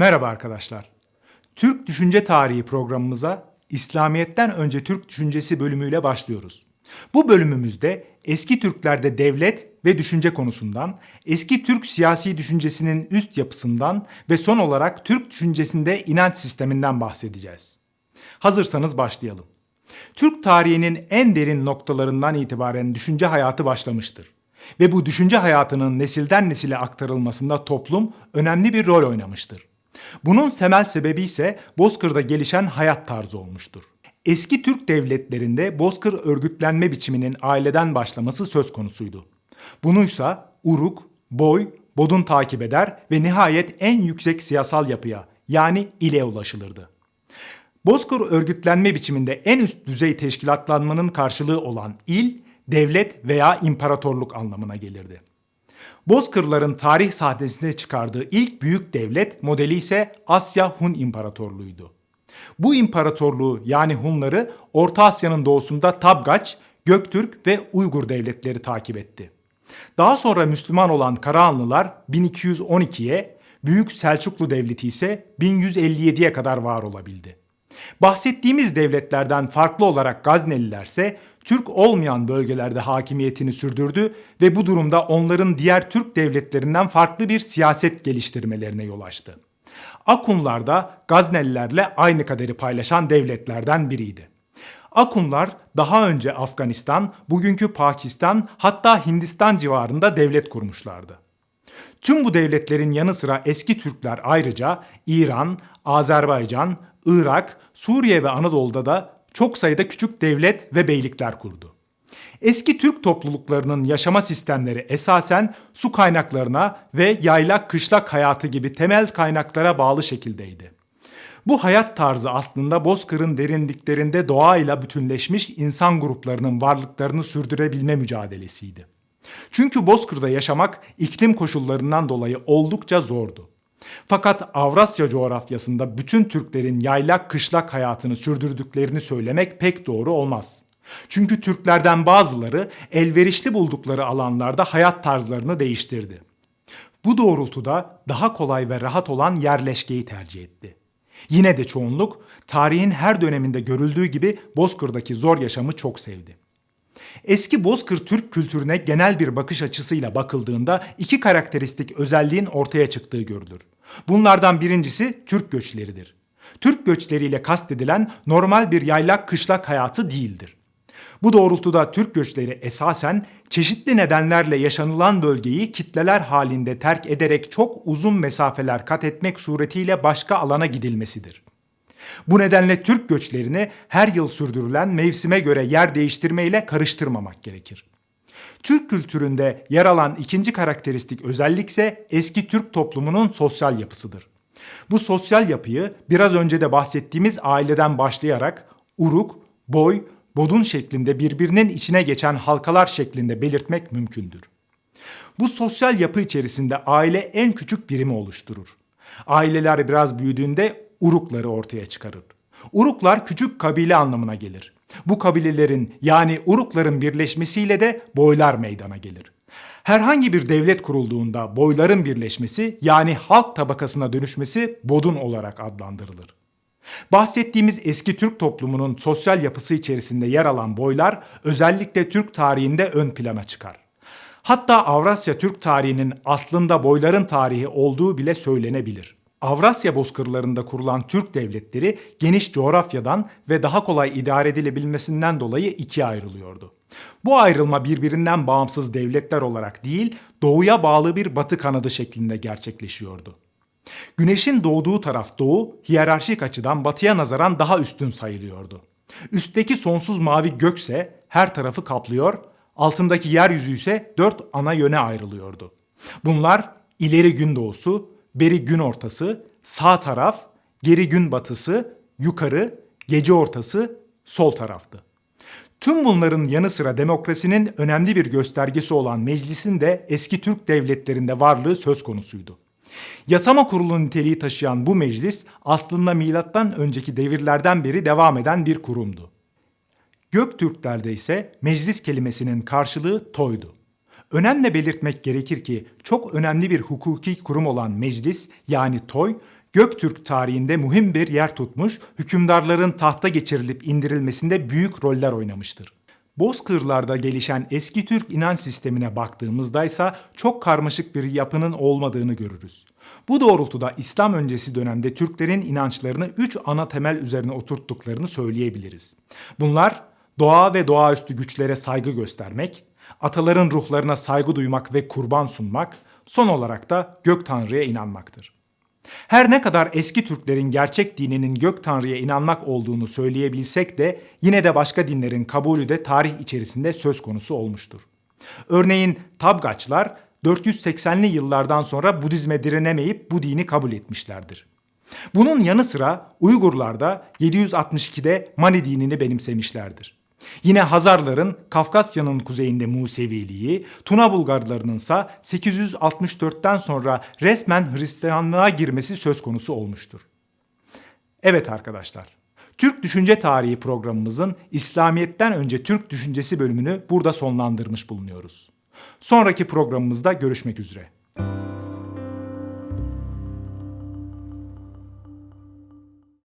Merhaba arkadaşlar. Türk Düşünce Tarihi programımıza İslamiyet'ten önce Türk düşüncesi bölümüyle başlıyoruz. Bu bölümümüzde eski Türklerde devlet ve düşünce konusundan, eski Türk siyasi düşüncesinin üst yapısından ve son olarak Türk düşüncesinde inanç sisteminden bahsedeceğiz. Hazırsanız başlayalım. Türk tarihinin en derin noktalarından itibaren düşünce hayatı başlamıştır. Ve bu düşünce hayatının nesilden nesile aktarılmasında toplum önemli bir rol oynamıştır. Bunun temel sebebi ise Bozkır'da gelişen hayat tarzı olmuştur. Eski Türk devletlerinde Bozkır örgütlenme biçiminin aileden başlaması söz konusuydu. Bunuysa uruk, boy, bodun takip eder ve nihayet en yüksek siyasal yapıya yani ile ulaşılırdı. Bozkır örgütlenme biçiminde en üst düzey teşkilatlanmanın karşılığı olan il, devlet veya imparatorluk anlamına gelirdi. Bozkırların tarih sahnesine çıkardığı ilk büyük devlet modeli ise Asya Hun İmparatorluğu'ydu. Bu imparatorluğu yani Hunları Orta Asya'nın doğusunda Tabgaç, Göktürk ve Uygur devletleri takip etti. Daha sonra Müslüman olan Karahanlılar 1212'ye, Büyük Selçuklu Devleti ise 1157'ye kadar var olabildi. Bahsettiğimiz devletlerden farklı olarak Gazneliler ise Türk olmayan bölgelerde hakimiyetini sürdürdü ve bu durumda onların diğer Türk devletlerinden farklı bir siyaset geliştirmelerine yol açtı. Akunlar da Gaznelilerle aynı kaderi paylaşan devletlerden biriydi. Akunlar daha önce Afganistan, bugünkü Pakistan hatta Hindistan civarında devlet kurmuşlardı. Tüm bu devletlerin yanı sıra eski Türkler ayrıca İran, Azerbaycan, Irak, Suriye ve Anadolu'da da çok sayıda küçük devlet ve beylikler kurdu. Eski Türk topluluklarının yaşama sistemleri esasen su kaynaklarına ve yaylak kışlak hayatı gibi temel kaynaklara bağlı şekildeydi. Bu hayat tarzı aslında Bozkır'ın derinliklerinde doğayla bütünleşmiş insan gruplarının varlıklarını sürdürebilme mücadelesiydi. Çünkü Bozkır'da yaşamak iklim koşullarından dolayı oldukça zordu. Fakat Avrasya coğrafyasında bütün Türklerin yaylak kışlak hayatını sürdürdüklerini söylemek pek doğru olmaz. Çünkü Türklerden bazıları elverişli buldukları alanlarda hayat tarzlarını değiştirdi. Bu doğrultuda daha kolay ve rahat olan yerleşkeyi tercih etti. Yine de çoğunluk tarihin her döneminde görüldüğü gibi Bozkır'daki zor yaşamı çok sevdi. Eski Bozkır Türk kültürüne genel bir bakış açısıyla bakıldığında iki karakteristik özelliğin ortaya çıktığı görülür. Bunlardan birincisi Türk göçleridir. Türk göçleriyle kastedilen normal bir yaylak kışlak hayatı değildir. Bu doğrultuda Türk göçleri esasen çeşitli nedenlerle yaşanılan bölgeyi kitleler halinde terk ederek çok uzun mesafeler kat etmek suretiyle başka alana gidilmesidir. Bu nedenle Türk göçlerini her yıl sürdürülen mevsime göre yer değiştirmeyle karıştırmamak gerekir. Türk kültüründe yer alan ikinci karakteristik özellik ise eski Türk toplumunun sosyal yapısıdır. Bu sosyal yapıyı biraz önce de bahsettiğimiz aileden başlayarak uruk, boy, bodun şeklinde birbirinin içine geçen halkalar şeklinde belirtmek mümkündür. Bu sosyal yapı içerisinde aile en küçük birimi oluşturur. Aileler biraz büyüdüğünde urukları ortaya çıkarır. Uruklar küçük kabile anlamına gelir. Bu kabilelerin yani urukların birleşmesiyle de boylar meydana gelir. Herhangi bir devlet kurulduğunda boyların birleşmesi yani halk tabakasına dönüşmesi bodun olarak adlandırılır. Bahsettiğimiz eski Türk toplumunun sosyal yapısı içerisinde yer alan boylar özellikle Türk tarihinde ön plana çıkar. Hatta Avrasya Türk tarihinin aslında boyların tarihi olduğu bile söylenebilir. Avrasya bozkırlarında kurulan Türk devletleri geniş coğrafyadan ve daha kolay idare edilebilmesinden dolayı ikiye ayrılıyordu. Bu ayrılma birbirinden bağımsız devletler olarak değil, doğuya bağlı bir batı kanadı şeklinde gerçekleşiyordu. Güneşin doğduğu taraf doğu, hiyerarşik açıdan batıya nazaran daha üstün sayılıyordu. Üstteki sonsuz mavi gökse her tarafı kaplıyor, altındaki yeryüzü ise dört ana yöne ayrılıyordu. Bunlar ileri gün doğusu, beri gün ortası, sağ taraf, geri gün batısı, yukarı, gece ortası, sol taraftı. Tüm bunların yanı sıra demokrasinin önemli bir göstergesi olan meclisin de eski Türk devletlerinde varlığı söz konusuydu. Yasama kurulu niteliği taşıyan bu meclis aslında milattan önceki devirlerden beri devam eden bir kurumdu. Göktürklerde ise meclis kelimesinin karşılığı toydu. Önemli belirtmek gerekir ki çok önemli bir hukuki kurum olan meclis yani toy Göktürk tarihinde mühim bir yer tutmuş, hükümdarların tahta geçirilip indirilmesinde büyük roller oynamıştır. Bozkırlarda gelişen eski Türk inanç sistemine baktığımızda ise çok karmaşık bir yapının olmadığını görürüz. Bu doğrultuda İslam öncesi dönemde Türklerin inançlarını üç ana temel üzerine oturttuklarını söyleyebiliriz. Bunlar doğa ve doğaüstü güçlere saygı göstermek, ataların ruhlarına saygı duymak ve kurban sunmak, son olarak da gök tanrıya inanmaktır. Her ne kadar eski Türklerin gerçek dininin gök tanrıya inanmak olduğunu söyleyebilsek de yine de başka dinlerin kabulü de tarih içerisinde söz konusu olmuştur. Örneğin Tabgaçlar 480'li yıllardan sonra Budizme direnemeyip bu dini kabul etmişlerdir. Bunun yanı sıra Uygurlar da 762'de Mani dinini benimsemişlerdir. Yine Hazarların Kafkasya'nın kuzeyinde Museviliği, Tuna Bulgarlarının ise 864'ten sonra resmen Hristiyanlığa girmesi söz konusu olmuştur. Evet arkadaşlar, Türk Düşünce Tarihi programımızın İslamiyet'ten önce Türk Düşüncesi bölümünü burada sonlandırmış bulunuyoruz. Sonraki programımızda görüşmek üzere.